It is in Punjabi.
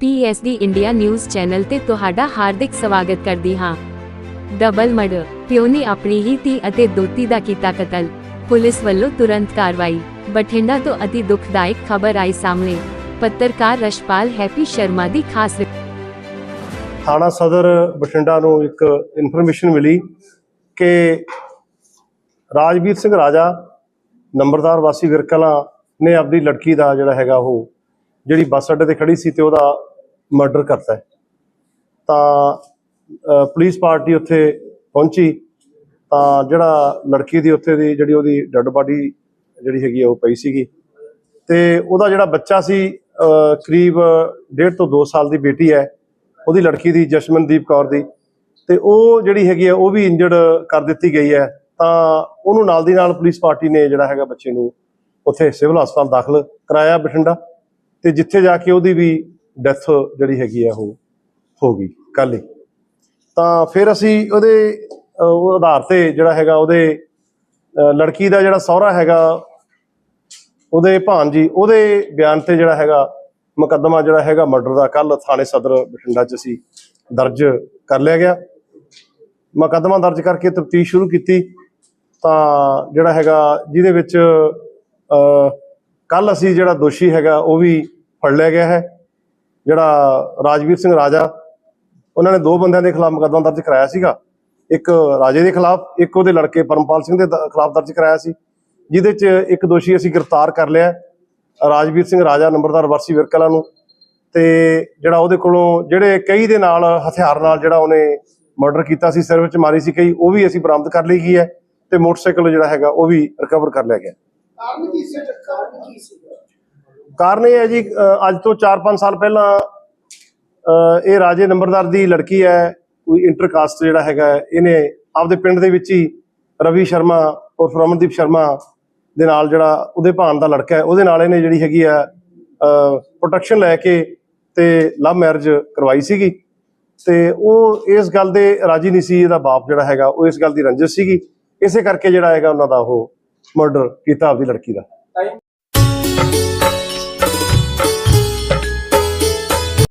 ਪੀਐਸਡੀ ਇੰਡੀਆ ਨਿਊਜ਼ ਚੈਨਲ ਤੇ ਤੁਹਾਡਾ ਹਾਰਦਿਕ ਸਵਾਗਤ ਕਰਦੀ ਹਾਂ। ਡਬਲ ਮਰਡਰ ਪਿਓ ਨੇ ਆਪਣੀ ਹੀ ਧੀ ਅਤੇ ਦੋਤੀ ਦਾ ਕੀਤਾ ਕਤਲ, ਪੁਲਿਸ ਵੱਲੋਂ ਤੁਰੰਤ ਕਾਰਵਾਈ, ਬਠਿੰਡਾ ਤੋਂ ਅਤੀ ਦੁਖਦਾਇਕ ਖਬਰ ਆਈ ਸਾਹਮਣੇ, ਪੱਤਰਕਾਰ ਰਸ਼ਪਾਲ ਹੈਪੀ ਸ਼ਰਮਾ ਦੀ ਖਾਸ ਥਾਣਾ ਸਦਰ ਬਠਿੰਡਾ ਨੂੰ ਇੱਕ ਇਨਫੋਰਮੇਸ਼ਨ ਮਿਲੀ ਕਿ ਰਾਜਵੀਰ ਸਿੰਘ ਰਾਜਾ, ਨੰਬਰਦਾਰ ਵਾਸੀ ਵਿਰਕਲਾ ਨੇ ਆਪਣੀ ਲੜਕੀ ਦਾ ਜਿਹੜਾ ਹੈਗਾ ਉਹ ਜਿਹੜੀ ਬੱਸ ਅੱਡੇ ਤੇ ਖੜੀ ਸੀ ਤੇ ਉਹਦਾ ਮਰਡਰ ਕਰਤਾ ਤਾਂ ਪੁਲਿਸ ਪਾਰਟੀ ਉੱਥੇ ਪਹੁੰਚੀ। ਤਾਂ ਜਿਹੜਾ ਲੜਕੀ ਦੀ ਉੱਥੇ ਦੀ ਜਿਹੜੀ ਉਹਦੀ ਡੈੱਡ ਬਾਡੀ ਜਿਹੜੀ ਹੈਗੀ ਆ, ਉਹ ਪਈ ਸੀਗੀ। ਤੇ ਉਹਦਾ ਜਿਹੜਾ ਬੱਚਾ ਸੀ ਕਰੀਬ 1.5 ਤੋਂ 2 ਸਾਲ ਦੀ ਬੇਟੀ ਹੈ। ਉਹਦੀ ਲੜਕੀ ਦੀ ਜਸ਼ਮਨਦੀਪ ਕੌਰ ਦੀ। ਤੇ ਉਹ ਜਿਹੜੀ ਹੈਗੀ ਹੈ ਉਹ ਵੀ ਇੰਜਰਡ ਕਰ ਦਿੱਤੀ ਗਈ ਹੈ। ਤਾਂ ਉਹਨੂੰ ਨਾਲ ਦੀ ਨਾਲ ਪੁਲਿਸ ਪਾਰਟੀ ਨੇ ਜਿਹੜਾ ਹੈਗਾ ਬੱਚੇ ਨੂੰ ਉੱਥੇ ਸਿਵਲ ਹਸਪਤਾਲ ਦਾਖਲ ਕਰਾਇਆ ਬਠਿੰਡਾ। ਤੇ ਜਿੱਥੇ ਜਾ ਕੇ ਉਹਦੀ ਵੀ ਡੈਥ ਜਿਹੜੀ ਹੈਗੀ ਆ ਉਹ ਹੋ ਗਈ ਕੱਲ੍ਹ ਹੀ। ਤਾਂ ਫਿਰ ਅਸੀਂ ਉਹਦੇ ਉਹ ਆਧਾਰ ਤੇ ਜਿਹੜਾ ਹੈਗਾ ਉਹਦੇ ਲੜਕੀ ਦਾ ਜਿਹੜਾ ਸਹੁਰਾ ਹੈਗਾ, ਉਹਦੇ ਭਾਣਜੀ, ਉਹਦੇ ਬਿਆਨ ਤੇ ਜਿਹੜਾ ਹੈਗਾ ਮੁਕੱਦਮਾ ਜਿਹੜਾ ਹੈਗਾ ਮਰਡਰ ਦਾ ਕੱਲ ਥਾਣੇ ਸਦਰ ਬਠਿੰਡਾ 'ਚ ਅਸੀਂ ਦਰਜ ਕਰ ਲਿਆ ਗਿਆ। ਮੁਕੱਦਮਾ ਦਰਜ ਕਰਕੇ ਤਫਤੀਸ਼ ਸ਼ੁਰੂ ਕੀਤੀ ਤਾਂ ਜਿਹੜਾ ਹੈਗਾ ਜਿਹਦੇ ਵਿੱਚ ਕੱਲ ਅਸੀਂ ਜਿਹੜਾ ਦੋਸ਼ੀ ਹੈਗਾ, ਉਹ ਵੀ ਫੜ ਲਿਆ ਗਿਆ ਹੈ। ਜਿਹੜਾ ਰਾਜਵੀਰ ਸਿੰਘ ਰਾਜਾ, ਉਹਨਾਂ ਨੇ ਦੋ ਬੰਦਿਆਂ ਦੇ ਖਿਲਾਫ ਮੁਕੱਦਮਾ ਦਰਜ ਕਰਾਇਆ ਸੀਗਾ। ਇੱਕ ਰਾਜੇ ਦੇ ਖਿਲਾਫ, ਇੱਕ ਉਹਦੇ ਲੜਕੇ ਪਰਮਪਾਲ ਸਿੰਘ ਦੇ ਖਿਲਾਫ ਦਰਜ ਕਰਾਇਆ ਸੀ, ਜਿਹਦੇ 'ਚ ਇੱਕ ਦੋਸ਼ੀ ਅਸੀਂ ਗ੍ਰਿਫਤਾਰ ਕਰ ਲਿਆ ਰਾਜਵੀਰ ਸਿੰਘ ਰਾਜਾ, ਨੰਬਰਦਾਰ ਵਰਸੀ ਵਿਰਕਲਾ ਨੂੰ। ਤੇ ਜਿਹੜਾ ਉਹਦੇ ਕੋਲੋਂ, ਜਿਹੜੇ ਕਈ ਦੇ ਨਾਲ, ਹਥਿਆਰ ਨਾਲ ਜਿਹੜਾ ਉਹਨੇ ਮਰਡਰ ਕੀਤਾ ਸੀ, ਸਿਰ ਵਿੱਚ ਮਾਰੀ ਸੀ ਕਈ, ਉਹ ਵੀ ਅਸੀਂ ਬਰਾਮਦ ਕਰ ਲਈ ਗਈ ਹੈ। ਤੇ ਮੋਟਰਸਾਈਕਲ ਜਿਹੜਾ ਹੈਗਾ, ਉਹ ਵੀ ਰਿਕਵਰ ਕਰ ਲਿਆ ਗਿਆ। ਕਾਰਨ ਕੀ ਸੀ? ਕਾਰਨ ਕੀ ਸੀ? ਕਾਰਨ ਇਹ ਹੈ ਜੀ ਅੱਜ ਤੋਂ 4-5 ਸਾਲ ਪਹਿਲਾਂ ਅ, ਇਹ ਰਾਜੇ ਨੰਬਰਦਾਰ ਦੀ ਲੜਕੀ ਹੈ ਕੋਈ ਇੰਟਰਕਾਸਟ ਜਿਹੜਾ ਹੈਗਾ ਇਹਨੇ ਆਪਦੇ ਪਿੰਡ ਦੇ ਵਿੱਚ ਹੀ ਰਵੀ ਸ਼ਰਮਾ ਔਰ ਰਮਨਦੀਪ ਸ਼ਰਮਾ ਦੇ ਨਾਲ ਜਿਹੜਾ ਉਹਦੇ ਭਾਣ ਦਾ ਲੜਕਾ ਹੈ ਉਹਦੇ ਨਾਲ ਇਹਨੇ ਜਿਹੜੀ ਹੈਗੀ ਆ ਪ੍ਰੋਟੈਕਸ਼ਨ ਲੈ ਕੇ ਤੇ ਲਵ ਮੈਰਿਜ ਕਰਵਾਈ ਸੀਗੀ। ਤੇ ਉਹ ਇਸ ਗੱਲ ਦੇ ਰਾਜੀ ਨਹੀਂ ਸੀ ਇਹਦਾ ਬਾਪ ਜਿਹੜਾ ਹੈਗਾ ਉਹ ਇਸ ਗੱਲ ਦੀ ਰੰਜਿਸ਼ ਸੀਗੀ। ਇਸੇ ਕਰਕੇ ਜਿਹੜਾ ਹੈਗਾ ਉਹਨਾਂ ਦਾ ਉਹ ਮਰਡਰ ਕੀਤਾ ਆਪਦੀ ਲੜਕੀ ਦਾ।